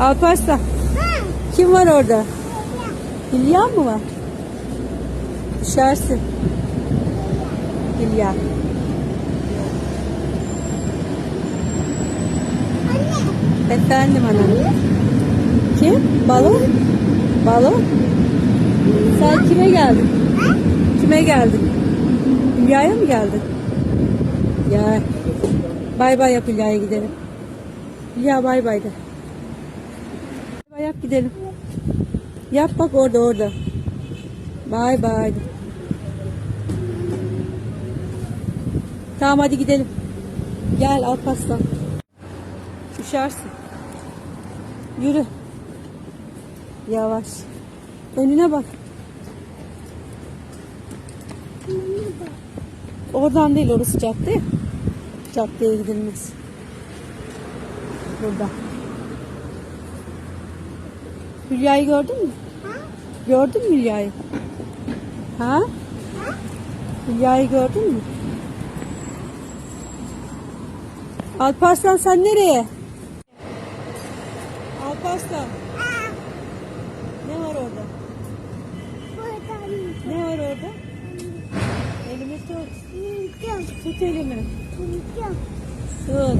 Alparslan. Kim var orada? Hülya mı var? Düşersin. Hülya. Efendim anam. Kim? Balon? Balon? Sen kime geldin? Kime geldin? Hülya'ya mı geldin? Ya. Bay bay yap Hülya'ya gidelim. Hülya bay bay de. Yap gidelim. Yap bak orada orada. Bay bay. Tamam hadi gidelim. Gel Alparslan. Düşersin. Yürü. Yavaş. Önüne bak. Oradan değil orası cadde. Caddeye gidilmez. Burada. Hülya'yı gördün mü? Gördün mü Hülya'yı? Ha? Hülya'yı gördün mü? Alparslan sen nereye? Alparslan. Ne var orada? Ne var orada? Elimi tut. Tut elimi. Tut.